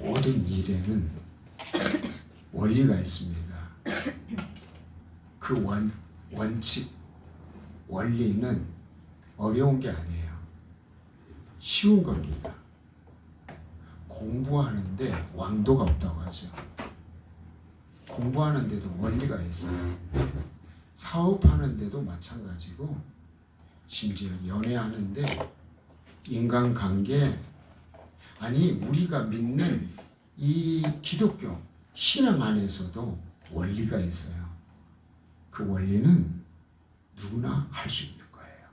모든 일에는 원리가 있습니다. 그 원, 원칙, 원리는 어려운 게 아니에요. 쉬운 겁니다. 공부하는데 왕도가 없다고 하죠. 공부하는데도 원리가 있어요. 사업하는데도 마찬가지고, 심지어 연애하는데 인간관계, 아니, 우리가 믿는 이 기독교 신앙 안에서도 원리가 있어요. 그 원리는 누구나 할 수 있는 거예요.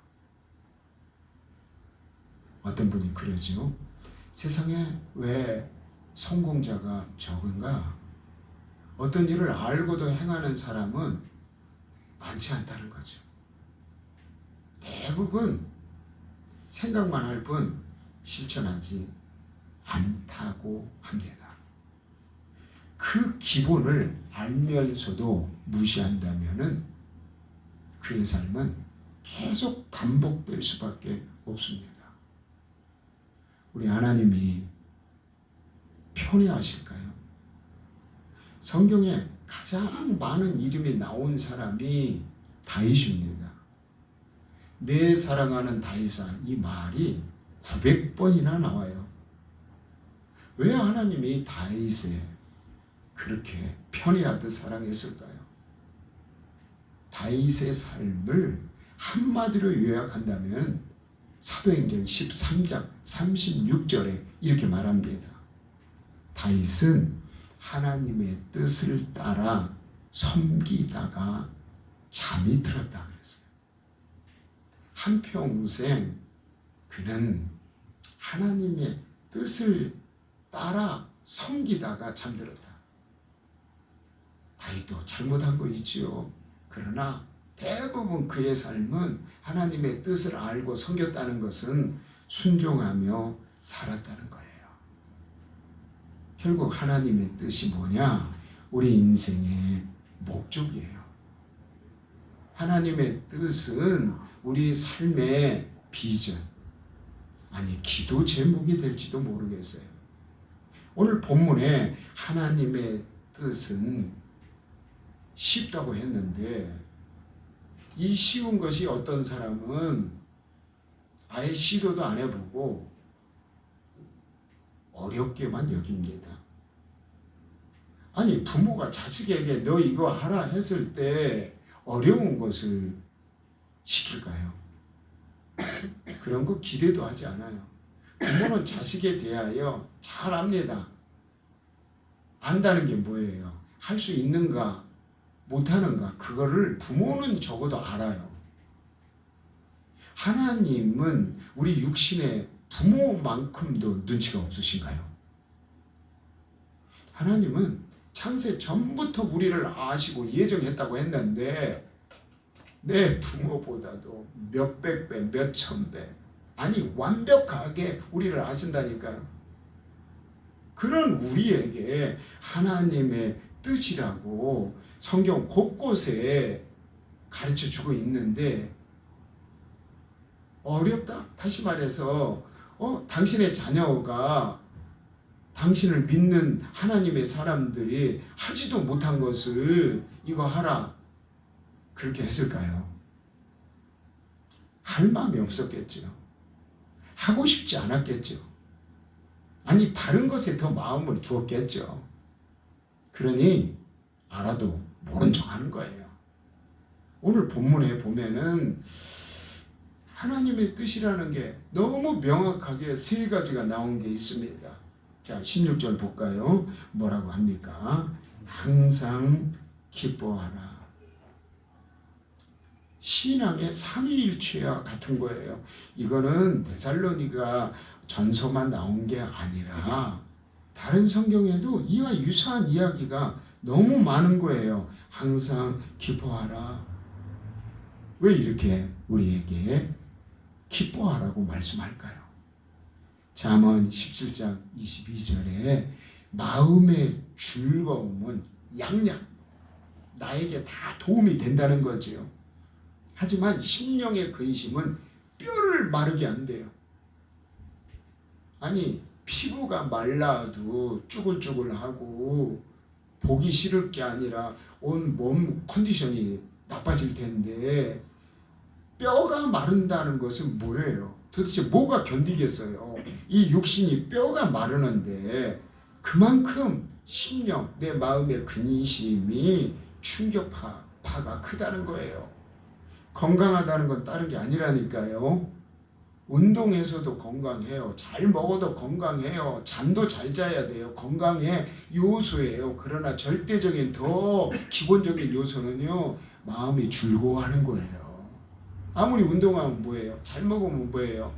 어떤 분이 그러죠. 세상에 왜 성공자가 적은가? 어떤 일을 알고도 행하는 사람은 많지 않다는 거죠. 대부분 생각만 할 뿐 실천하지 않다고 합니다. 그 기본을 알면서도 무시한다면은 그의 삶은 계속 반복될 수밖에 없습니다. 우리 하나님이 편애하실까요? 성경에 가장 많은 이름이 나온 사람이 다윗입니다. 내 사랑하는 다윗아 이 말이 900번이나 나와요. 왜 하나님이 다윗에 그렇게 편애하듯 사랑했을까요? 다윗의 삶을 한마디로 요약한다면 사도행전 13장 36절에 이렇게 말합니다. 다윗은 하나님의 뜻을 따라 섬기다가 잠이 들었다 그랬어요. 한평생 그는 하나님의 뜻을 따라 섬기다가 잠들었다. 다윗도 잘못한 거 있지요. 그러나 대부분 그의 삶은 하나님의 뜻을 알고 섬겼다는 것은 순종하며 살았다는 거예요. 결국 하나님의 뜻이 뭐냐? 우리 인생의 목적이에요. 하나님의 뜻은 우리 삶의 비전, 아니, 기도 제목이 될지도 모르겠어요. 오늘 본문에 하나님의 뜻은 쉽다고 했는데, 이 쉬운 것이 어떤 사람은 아예 시도도 안 해보고 어렵게만 여깁니다. 아니, 부모가 자식에게 너 이거 하라 했을 때 어려운 것을 시킬까요? 그런 거 기대도 하지 않아요. 부모는 자식에 대하여 잘 압니다. 안다는 게 뭐예요? 할 수 있는가, 못하는가, 그거를 부모는 적어도 알아요. 하나님은 우리 육신의 부모만큼도 눈치가 없으신가요? 하나님은 창세 전부터 우리를 아시고 예정했다고 했는데 내 부모보다도 몇백 배, 몇천 배, 아니 완벽하게 우리를 아신다니까요. 그런 우리에게 하나님의 뜻이라고 성경 곳곳에 가르쳐 주고 있는데 어렵다. 다시 말해서 어 당신의 자녀가 당신을 믿는 하나님의 사람들이 하지도 못한 것을 이거 하라 그렇게 했을까요? 할 마음이 없었겠죠. 하고 싶지 않았겠죠. 아니 다른 것에 더 마음을 두었겠죠. 그러니 알아도 모른 척하는 거예요. 오늘 본문에 보면은 하나님의 뜻이라는 게 너무 명확하게 세 가지가 나온 게 있습니다. 자, 16절 볼까요? 뭐라고 합니까? 항상 기뻐하라. 신앙의 삼위일체와 같은 거예요. 이거는 데살로니가 전서만 나온 게 아니라 다른 성경에도 이와 유사한 이야기가 너무 많은 거예요. 항상 기뻐하라. 왜 이렇게 우리에게 기뻐하라고 말씀할까요? 잠언 17장 22절에 마음의 즐거움은 양양 나에게 다 도움이 된다는 거죠. 하지만 심령의 근심은 뼈를 마르게 한대요. 아니 피부가 말라도 쭈글쭈글하고 보기 싫을 게 아니라 온 몸 컨디션이 나빠질 텐데 뼈가 마른다는 것은 뭐예요? 도대체 뭐가 견디겠어요? 이 육신이 뼈가 마르는데 그만큼 심령, 내 마음의 근심이 충격파가 크다는 거예요. 건강하다는 건 다른 게 아니라니까요. 운동해서도 건강해요. 잘 먹어도 건강해요. 잠도 잘 자야 돼요. 건강의 요소예요. 그러나 절대적인 더 기본적인 요소는요. 마음이 즐거워하는 거예요. 아무리 운동하면 뭐예요? 잘 먹으면 뭐예요?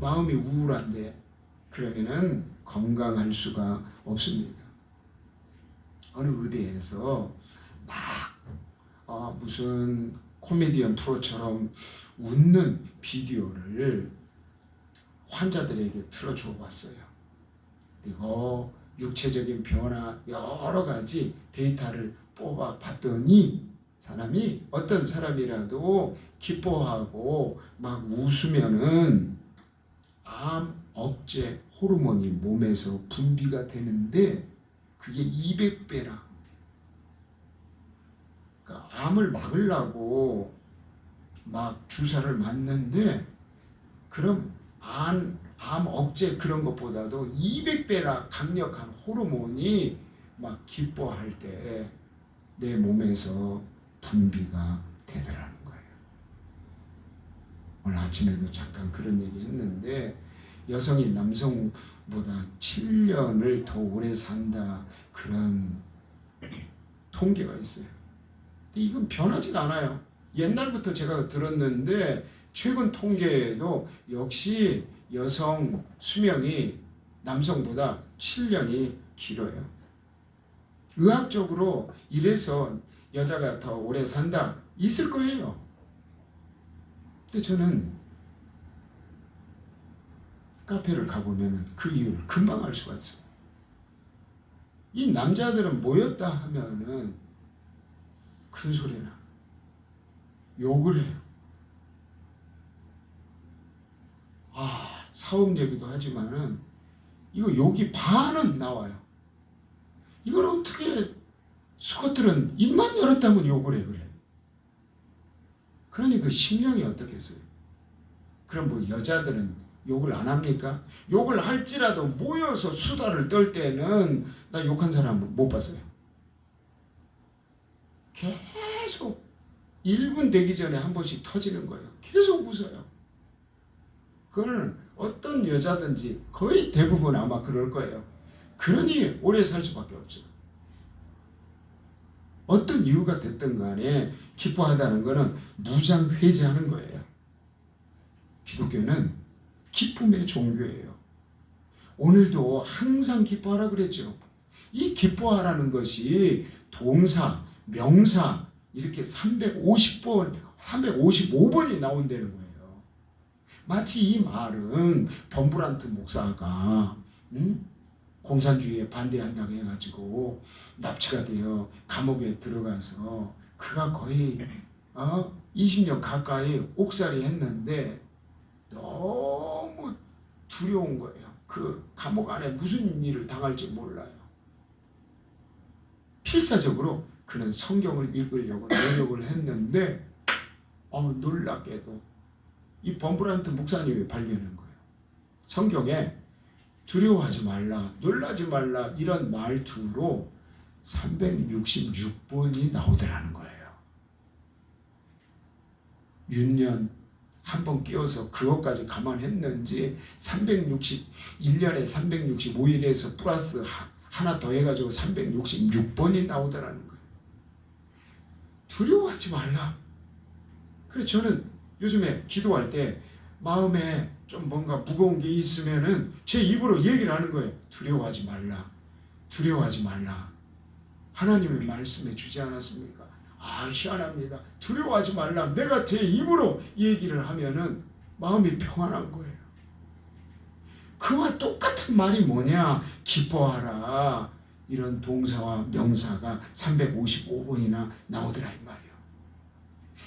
마음이 우울한데 그러면은 건강할 수가 없습니다. 어느 의대에서 막 아, 무슨 코미디언 프로처럼 웃는 비디오를 환자들에게 틀어주어 봤어요. 그리고 육체적인 변화 여러 가지 데이터를 뽑아 봤더니 사람이 어떤 사람이라도 기뻐하고 막 웃으면은 암 억제 호르몬이 몸에서 분비가 되는데 그게 200배라. 암을 막으려고 막 주사를 맞는데 그럼 암, 암 억제 그런 것보다도 200배나 강력한 호르몬이 막 기뻐할 때 내 몸에서 분비가 되더라는 거예요. 오늘 아침에도 잠깐 그런 얘기 했는데 여성이 남성보다 7년을 더 오래 산다 그런 통계가 있어요. 이건 변하지가 않아요. 옛날부터 제가 들었는데 최근 통계에도 역시 여성 수명이 남성보다 7년이 길어요. 의학적으로 이래서 여자가 더 오래 산다 있을 거예요. 근데 저는 카페를 가보면 그 이유를 금방 알 수가 있어요. 이 남자들은 모였다 하면은 큰 소리나 욕을 해요. 아, 사업 얘기도 하지만은 이거 욕이 반은 나와요. 이걸 어떻게 수컷들은 입만 열었다면 욕을 해 그래. 그러니 그 심령이 어떻겠어요? 그럼 뭐 여자들은 욕을 안 합니까? 욕을 할지라도 모여서 수다를 떨 때는 나 욕한 사람 못 봤어요. 계속 1분 되기 전에 한 번씩 터지는 거예요. 계속 웃어요. 그거는 어떤 여자든지 거의 대부분 아마 그럴 거예요. 그러니 오래 살 수밖에 없죠. 어떤 이유가 됐든 간에 기뻐하다는 것은 무장회제하는 거예요. 기독교는 기쁨의 종교예요. 오늘도 항상 기뻐하라 그랬죠. 이 기뻐하라는 것이 동사, 명사 이렇게 350번, 355번이 나온다는 거예요. 마치 이 말은 범브란트 목사가 음? 공산주의에 반대한다고 해가지고 납치가 되어 감옥에 들어가서 그가 거의 어? 20년 가까이 옥살이 했는데 너무 두려운 거예요. 그 감옥 안에 무슨 일을 당할지 몰라요. 필사적으로 그는 성경을 읽으려고 노력을 했는데 어 놀랍게도 이 범브란트 목사님이 발견한 거예요. 성경에 두려워하지 말라, 놀라지 말라 이런 말투로 366번이 나오더라는 거예요. 윤년 한 번 끼워서 그것까지 감안했는지 361년에 365일에서 플러스 하나 더 해가지고 366번이 나오더라는 거예요. 두려워하지 말라. 그래서 저는 요즘에 기도할 때 마음에 좀 뭔가 무거운 게 있으면은 제 입으로 얘기를 하는 거예요. 두려워하지 말라. 두려워하지 말라. 하나님의 말씀에 주지 않았습니까? 아, 희한합니다. 두려워하지 말라. 내가 제 입으로 얘기를 하면은 마음이 평안한 거예요. 그와 똑같은 말이 뭐냐? 기뻐하라. 이런 동사와 명사가 355번이나 나오더라 이 말이에요.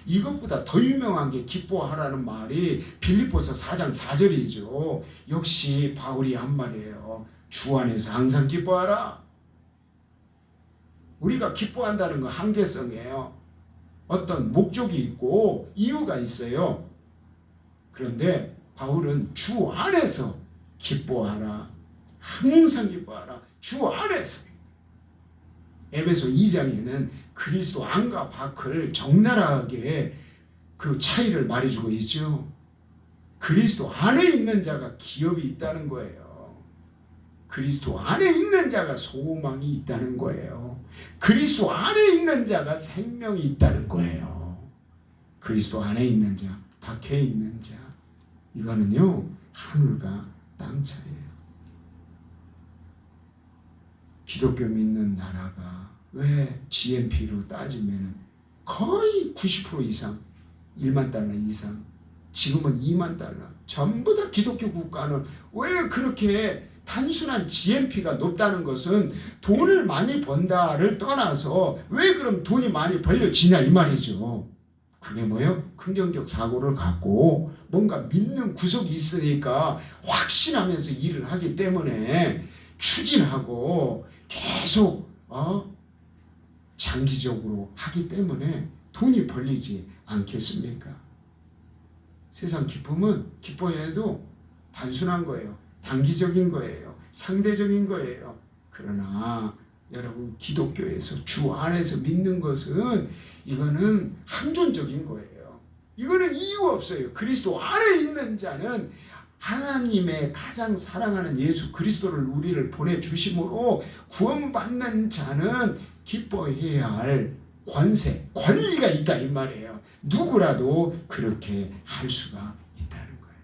이것보다 더 유명한 게 기뻐하라는 말이 빌립보서 4장 4절이죠. 역시 바울이 한 말이에요. 주 안에서 항상 기뻐하라. 우리가 기뻐한다는 건 한계성이에요. 어떤 목적이 있고 이유가 있어요. 그런데 바울은 주 안에서 기뻐하라. 항상 기뻐하라. 주 안에서. 에베소 2장에는 그리스도 안과 밖을 적나라하게 그 차이를 말해주고 있죠. 그리스도 안에 있는 자가 기업이 있다는 거예요. 그리스도 안에 있는 자가 소망이 있다는 거예요. 그리스도 안에 있는 자가 생명이 있다는 거예요. 그리스도 안에 있는 자, 밖에 있는 자. 이거는요, 하늘과 땅 차이예요. 기독교 믿는 나라가 왜 GNP로 따지면 거의 90% 이상 1만 달러 이상 지금은 2만 달러 전부 다 기독교 국가는 왜 그렇게 단순한 GNP가 높다는 것은 돈을 많이 번다를 떠나서 왜 그럼 돈이 많이 벌려지냐 이 말이죠. 그게 뭐예요? 긍정적 사고를 갖고 뭔가 믿는 구석이 있으니까 확신하면서 일을 하기 때문에 추진하고 계속 어? 장기적으로 하기 때문에 돈이 벌리지 않겠습니까? 세상 기쁨은 기뻐해도 단순한 거예요. 단기적인 거예요. 상대적인 거예요. 그러나 여러분 기독교에서 주 안에서 믿는 것은 이거는 항존적인 거예요. 이거는 이유 없어요. 그리스도 안에 있는 자는 하나님의 가장 사랑하는 예수 그리스도를 우리를 보내 주심으로 구원받는 자는 기뻐해야 할 권세, 권리가 있다 이 말이에요. 누구라도 그렇게 할 수가 있다는 거예요.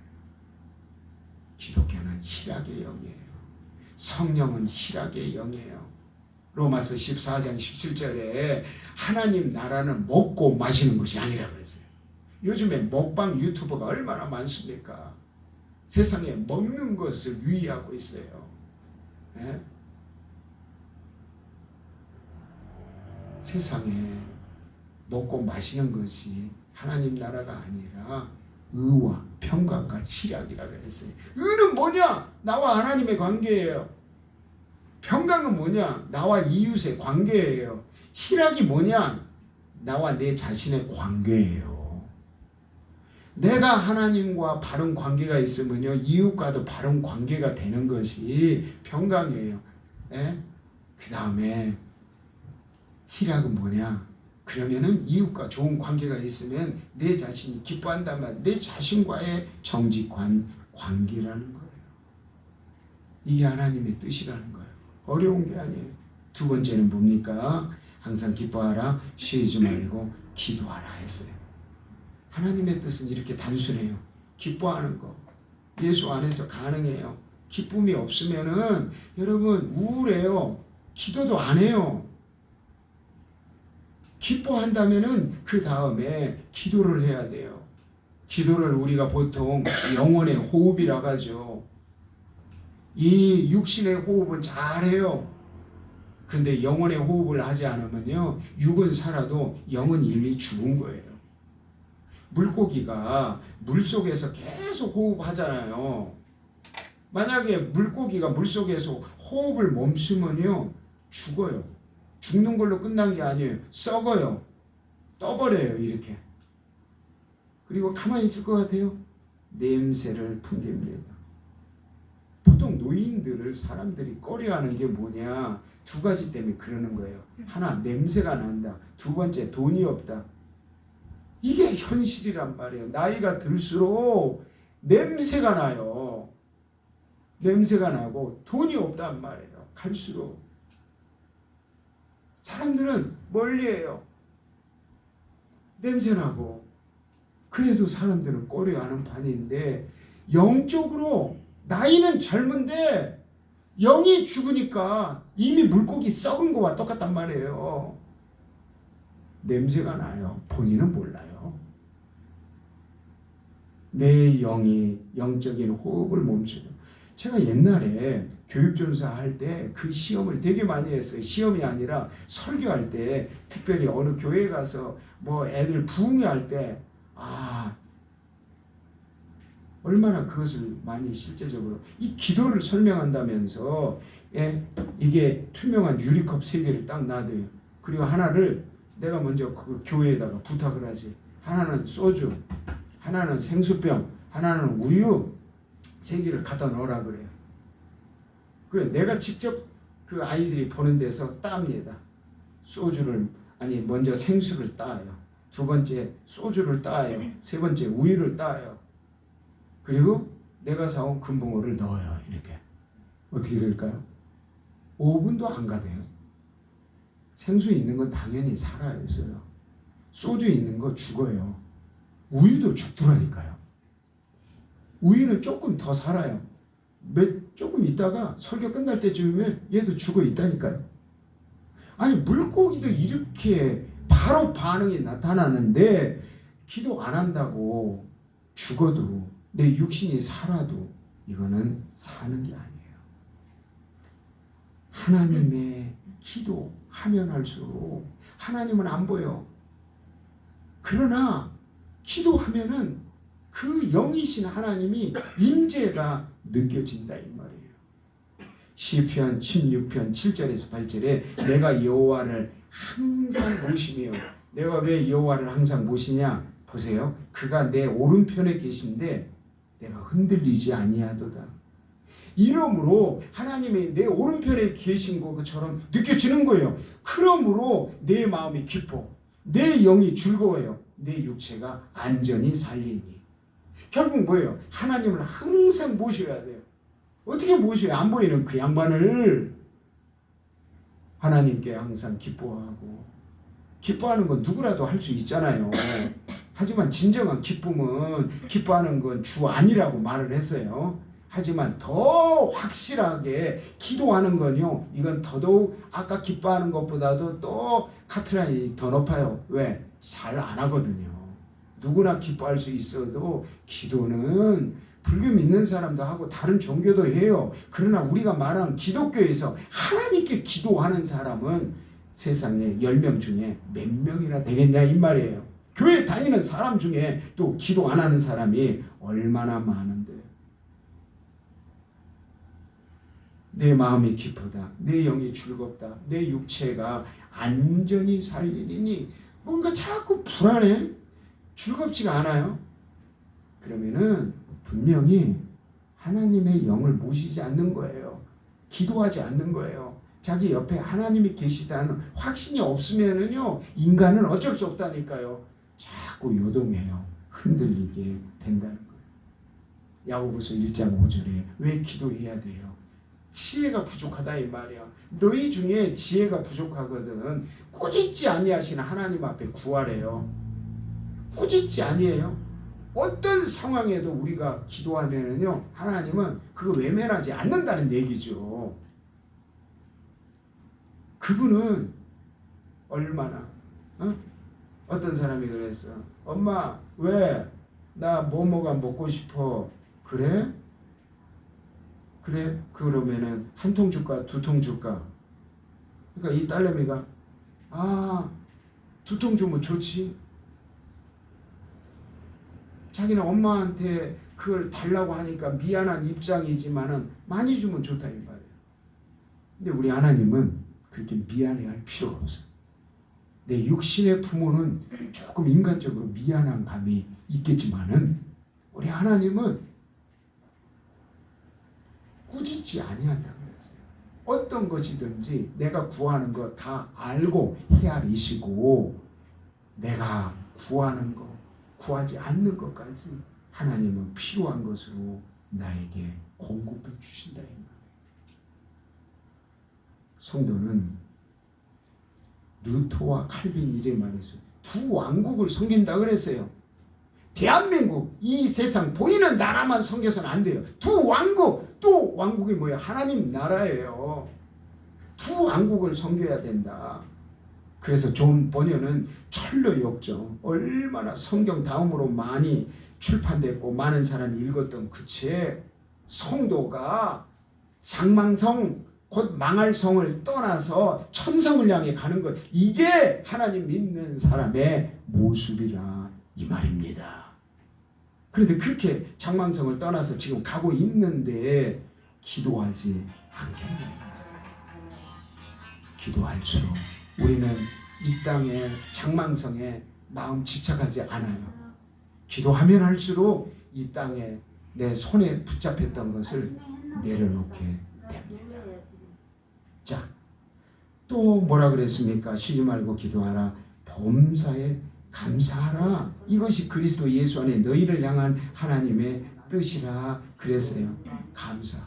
기독교는 희락의 영이에요. 성령은 희락의 영이에요. 로마서 14장 17절에 하나님 나라는 먹고 마시는 것이 아니라 그랬어요. 요즘에 먹방 유튜버가 얼마나 많습니까? 세상에 먹는 것을 유의하고 있어요. 예? 세상에 먹고 마시는 것이 하나님 나라가 아니라 의와 평강과 희락이라고 했어요. 의는 뭐냐? 나와 하나님의 관계예요. 평강은 뭐냐? 나와 이웃의 관계예요. 희락이 뭐냐? 나와 내 자신의 관계예요. 내가 하나님과 바른 관계가 있으면요 이웃과도 바른 관계가 되는 것이 평강이에요. 예? 그 다음에 희락은 뭐냐? 그러면은 이웃과 좋은 관계가 있으면 내 자신이 기뻐한다면 내 자신과의 정직한 관계라는 거예요. 이게 하나님의 뜻이라는 거예요. 어려운 게 아니에요. 두 번째는 뭡니까? 항상 기뻐하라, 쉬지 말고 기도하라 했어요. 하나님의 뜻은 이렇게 단순해요. 기뻐하는 거. 예수 안에서 가능해요. 기쁨이 없으면은 여러분 우울해요. 기도도 안 해요. 기뻐한다면은 그 다음에 기도를 해야 돼요. 기도를 우리가 보통 영혼의 호흡이라고 하죠. 이 육신의 호흡은 잘해요. 그런데 영혼의 호흡을 하지 않으면요. 육은 살아도 영은 이미 죽은 거예요. 물고기가 물 속에서 계속 호흡하잖아요. 만약에 물고기가 물 속에서 호흡을 멈추면요. 죽어요. 죽는 걸로 끝난 게 아니에요. 썩어요. 떠버려요. 이렇게. 그리고 가만히 있을 것 같아요. 냄새를 풍깁니다. 보통 노인들을 사람들이 꺼려하는 게 뭐냐. 두 가지 때문에 그러는 거예요. 하나, 냄새가 난다. 두 번째, 돈이 없다. 이게 현실이란 말이에요. 나이가 들수록 냄새가 나요. 냄새가 나고 돈이 없단 말이에요. 갈수록. 사람들은 멀리해요. 냄새나고. 그래도 사람들은 꺼려하는 반인데 영적으로 나이는 젊은데 영이 죽으니까 이미 물고기 썩은 거와 똑같단 말이에요. 냄새가 나요. 본인은 몰라요. 내 영이 영적인 호흡을 멈추고 제가 옛날에 교육전사 할 때 그 시험을 되게 많이 했어요. 시험이 아니라 설교할 때 특별히 어느 교회 가서 뭐 애들 부흥회 할때 아, 얼마나 그것을 많이 실제적으로 이 기도를 설명한다면서 예, 이게 투명한 유리컵 세 개를 딱 놔둬요. 그리고 하나를 내가 먼저 그 교회에다가 부탁을 하지. 하나는 소주, 하나는 생수병, 하나는 우유 세 개를 갖다 넣으라 그래요. 그래 내가 직접 그 아이들이 보는 데서 땁니다. 소주를 아니 먼저 생수를 따요. 두 번째 소주를 따요. 세 번째 우유를 따요. 그리고 내가 사온 금붕어를 넣어요. 이렇게 어떻게 될까요? 5분도 안 가대요. 생수 있는 건 당연히 살아요. 있어요. 소주 있는 거 죽어요. 우유도 죽더라니까요. 우유는 조금 더 살아요. 몇 조금 있다가 설교 끝날 때쯤이면 얘도 죽어 있다니까요. 아니 물고기도 이렇게 바로 반응이 나타나는데 기도 안 한다고 죽어도 내 육신이 살아도 이거는 사는 게 아니에요. 하나님의 기도하면 할수록 하나님은 안 보여. 그러나 기도하면은 그 영이신 하나님이 임재가 느껴진다 이 말이에요. 시편 16편 7절에서 8절에 내가 여호와를 항상 모시며 내가 왜 여호와를 항상 모시냐 보세요. 그가 내 오른편에 계신데 내가 흔들리지 아니하도다. 이러므로 하나님이 내 오른편에 계신 것처럼 느껴지는 거예요. 그러므로 내 마음이 기뻐. 내 영이 즐거워요. 내 육체가 안전히 살리니. 결국 뭐예요? 하나님을 항상 모셔야 돼요. 어떻게 모셔요? 안 보이는 그 양반을 하나님께 항상 기뻐하고 기뻐하는 건 누구라도 할 수 있잖아요. 하지만 진정한 기쁨은 기뻐하는 건 주 아니라고 말을 했어요. 하지만 더 확실하게 기도하는 건요. 이건 더더욱 아까 기뻐하는 것보다도 또 카트라인이 더 높아요. 왜? 잘 안 하거든요. 누구나 기뻐할 수 있어도 기도는 불교 믿는 사람도 하고 다른 종교도 해요. 그러나 우리가 말한 기독교에서 하나님께 기도하는 사람은 세상에 10명 중에 몇 명이나 되겠냐 이 말이에요. 교회 다니는 사람 중에 또 기도 안 하는 사람이 얼마나 많은데. 내 마음이 기쁘다. 내 영이 즐겁다. 내 육체가 안전히 살리니 뭔가 자꾸 불안해. 즐겁지가 않아요. 그러면은 분명히 하나님의 영을 모시지 않는 거예요. 기도하지 않는 거예요. 자기 옆에 하나님이 계시다는 확신이 없으면은요, 인간은 어쩔 수 없다니까요. 자꾸 요동해요. 흔들리게 된다는 거예요. 야고보서 1장 5절에 왜 기도해야 돼요? 지혜가 부족하다 이 말이야. 너희 중에 지혜가 부족하거든. 꾸짖지 아니하시는 하나님 앞에 구하래요. 꾸짖지 아니에요. 어떤 상황에도 우리가 기도하면은요 하나님은 그거 외면하지 않는다는 얘기죠. 그분은 얼마나 어? 어떤 사람이 그랬어. 엄마 왜 나 뭐뭐가 먹고 싶어 그래? 그래? 그러면은 한 통 줄까 두 통 줄까? 그러니까 이 딸내미가 아 두 통 주면 좋지. 자기는 엄마한테 그걸 달라고 하니까 미안한 입장이지만은 많이 주면 좋다 이 말이에요. 근데 우리 하나님은 그렇게 미안해할 필요가 없어요. 내 육신의 부모는 조금 인간적으로 미안한 감이 있겠지만은 우리 하나님은 꾸짖지 아니한다 그랬어요. 어떤 것이든지 내가 구하는 거 다 알고 헤아리시고 내가 구하는 거 구하지 않는 것까지 하나님은 필요한 것으로 나에게 공급해 주신다 이 말이에요. 성도는 루터와 칼빈 이래 말해서 두 왕국을 섬긴다 그랬어요. 대한민국 이 세상 보이는 나라만 섬겨서는 안 돼요. 두 왕국 또 왕국이 뭐예요? 하나님 나라예요. 두 왕국을 섬겨야 된다. 그래서 존 버녀는 철로 역정 얼마나 성경 다음으로 많이 출판됐고 많은 사람이 읽었던 그 책 성도가 장망성 곧 망할 성을 떠나서 천성을 향해 가는 것 이게 하나님 믿는 사람의 모습이라 이 말입니다. 그런데 그렇게 장망성을 떠나서 지금 가고 있는데 기도하지 않겠느냐. 기도할수록 우리는 이 땅의 장망성에 마음 집착하지 않아요. 기도하면 할수록 이 땅에 내 손에 붙잡혔던 것을 내려놓게 됩니다. 자, 또 뭐라 그랬습니까? 쉬지 말고 기도하라. 범사에 감사하라. 이것이 그리스도 예수 안에 너희를 향한 하나님의 뜻이라 그랬어요. 감사.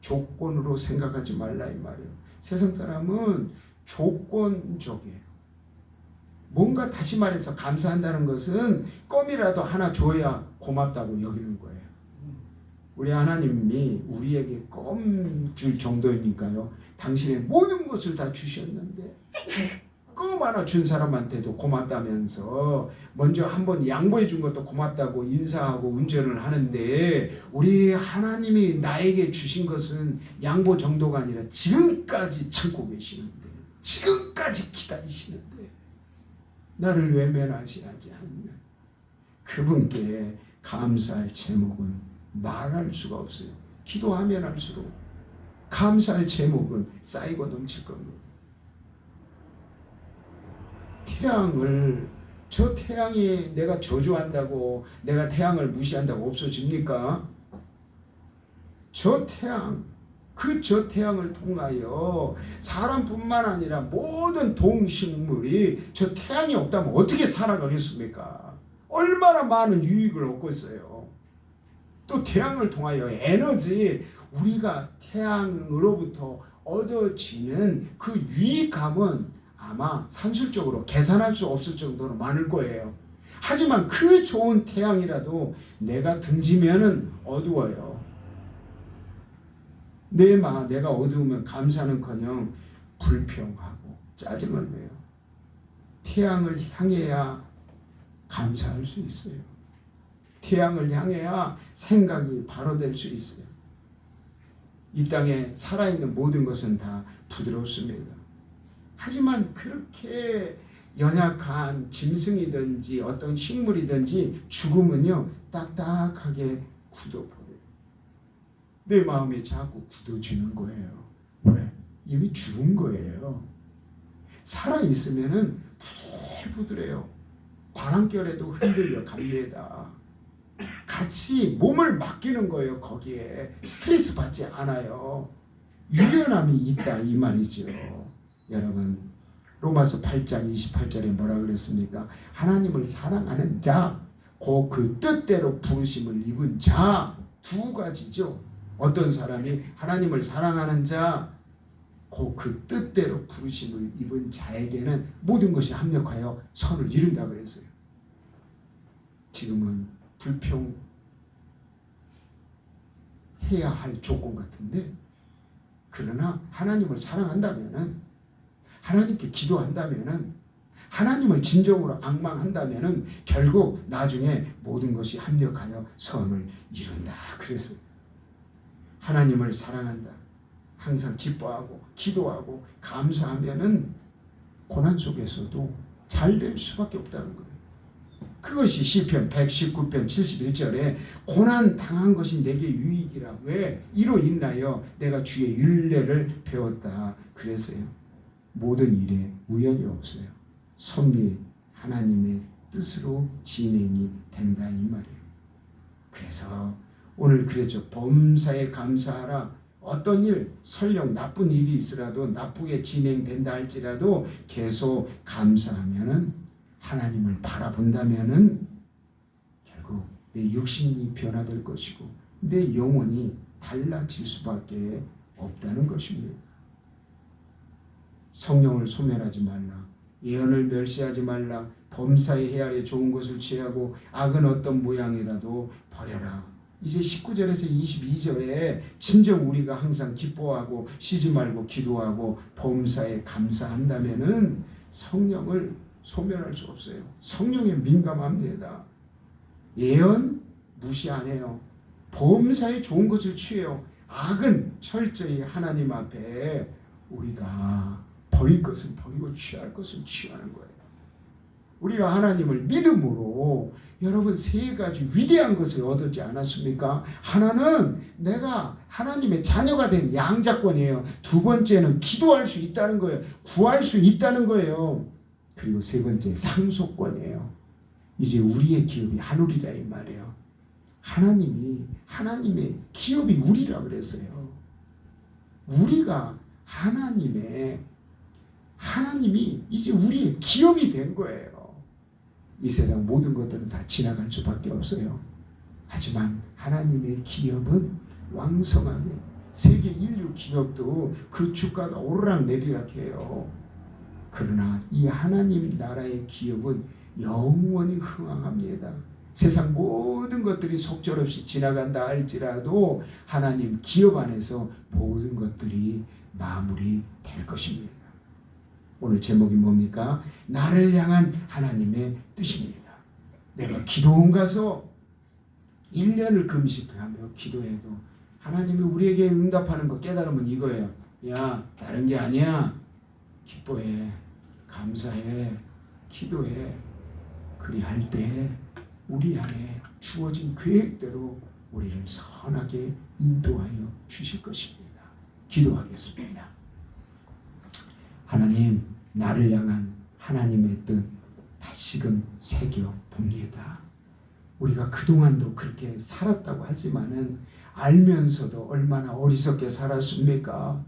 조건으로 생각하지 말라 이 말이에요. 세상 사람은 조건적이에요. 뭔가 다시 말해서 감사한다는 것은 껌이라도 하나 줘야 고맙다고 여기는 거예요. 우리 하나님이 우리에게 껌 줄 정도이니까요. 당신의 모든 것을 다 주셨는데 껌 하나 준 사람한테도 고맙다면서 먼저 한번 양보해 준 것도 고맙다고 인사하고 운전을 하는데 우리 하나님이 나에게 주신 것은 양보 정도가 아니라 지금까지 참고 계시는데 지금까지 기다리시는데 나를 외면하시지 않는 그분께 감사할 제목은 말할 수가 없어요. 기도하면 할수록 감사할 제목은 쌓이고 넘칠 겁니다. 태양을 저 태양이 내가 저주한다고 내가 태양을 무시한다고 없어집니까? 저 태양 그 저 태양을 통하여 사람뿐만 아니라 모든 동식물이 저 태양이 없다면 어떻게 살아가겠습니까? 얼마나 많은 유익을 얻고 있어요. 또 태양을 통하여 에너지 우리가 태양으로부터 얻어지는 그 유익감은 아마 산술적으로 계산할 수 없을 정도로 많을 거예요. 하지만 그 좋은 태양이라도 내가 등지면은 어두워요. 내 마, 내가 어두우면 감사는커녕 불평하고 짜증을 내요. 태양을 향해야 감사할 수 있어요. 태양을 향해야 생각이 바로 될 수 있어요. 이 땅에 살아있는 모든 것은 다 부드럽습니다. 하지만 그렇게 연약한 짐승이든지 어떤 식물이든지 죽으면요 딱딱하게 굳어버려요. 내 마음이 자꾸 굳어지는 거예요. 왜? 이미 죽은 거예요. 살아 있으면은 부들부들해요. 바람결에도 흔들려 갑니다. 같이 몸을 맡기는 거예요. 거기에 스트레스 받지 않아요. 유연함이 있다 이 말이죠. 여러분 로마서 8장 28절에 뭐라 그랬습니까? 하나님을 사랑하는 자, 그, 그 뜻대로 부르심을 입은 자 두 가지죠. 어떤 사람이 하나님을 사랑하는 자, 그, 그 뜻대로 부르심을 입은 자에게는 모든 것이 합력하여 선을 이룬다 그랬어요. 지금은 불평 해야 할 조건 같은데 그러나 하나님을 사랑한다면은 하나님께 기도한다면은 하나님을 진정으로 악망한다면은 결국 나중에 모든 것이 합력하여 선을 이룬다. 그래서 하나님을 사랑한다. 항상 기뻐하고 기도하고 감사하면은 고난 속에서도 잘 될 수밖에 없다는 거예요. 그것이 시편 119편 71절에 고난 당한 것이 내게 유익이라 왜 이로 인하여 내가 주의 윤례를 배웠다 그랬어요. 모든 일에 우연이 없어요. 섭리 하나님의 뜻으로 진행이 된다 이 말이에요. 그래서 오늘 그랬죠. 범사에 감사하라. 어떤 일, 설령 나쁜 일이 있으라도 나쁘게 진행된다 할지라도 계속 감사하면은 하나님을 바라본다면은 결국 내 육신이 변화될 것이고 내 영혼이 달라질 수밖에 없다는 것입니다. 성령을 소멸하지 말라. 예언을 멸시하지 말라. 범사의 헤아려 좋은 것을 취하고 악은 어떤 모양이라도 버려라. 이제 19절에서 22절에 진정 우리가 항상 기뻐하고 쉬지 말고 기도하고 범사에 감사한다면은 성령을 소멸할 수 없어요. 성령에 민감합니다. 예언 무시 안 해요. 범사에 좋은 것을 취해요. 악은 철저히 하나님 앞에 우리가 버릴 것은 버리고 취할 것은 취하는 거예요. 우리가 하나님을 믿음으로 여러분 세 가지 위대한 것을 얻었지 않았습니까? 하나는 내가 하나님의 자녀가 된 양자권이에요. 두 번째는 기도할 수 있다는 거예요. 구할 수 있다는 거예요. 그리고 세 번째 상속권이에요. 이제 우리의 기업이 하늘이라 이 말이에요. 하나님이 하나님의 기업이 우리라 그랬어요. 우리가 하나님의 하나님이 이제 우리의 기업이 된 거예요. 이 세상 모든 것들은 다 지나갈 수밖에 없어요. 하지만 하나님의 기업은 왕성하게 세계 인류 기업도 그 주가가 오르락 내리락 해요. 그러나 이 하나님 나라의 기업은 영원히 흥왕합니다. 세상 모든 것들이 속절없이 지나간다 할지라도 하나님 기업 안에서 모든 것들이 마무리 될 것입니다. 오늘 제목이 뭡니까? 나를 향한 하나님의 뜻입니다. 내가 기도원 가서 1년을 금식하며 기도해도 하나님이 우리에게 응답하는 거 깨달으면 이거예요. 야, 다른 게 아니야. 기뻐해. 감사해. 기도해. 그리할 때 우리 안에 주어진 계획대로 우리를 선하게 인도하여 주실 것입니다. 기도하겠습니다. 하나님, 나를 향한 하나님의 뜻 다시금 새겨 봅니다. 우리가 그동안도 그렇게 살았다고 하지만은 알면서도 얼마나 어리석게 살았습니까?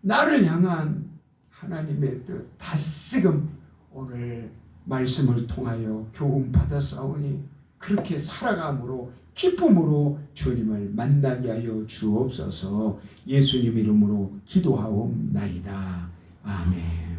나를 향한 하나님의 뜻 다시금 오늘 말씀을 통하여 교훈 받았사오니 그렇게 살아감으로 기쁨으로 주님을 만나게 하여 주옵소서 예수님 이름으로 기도하옵나이다. 아멘.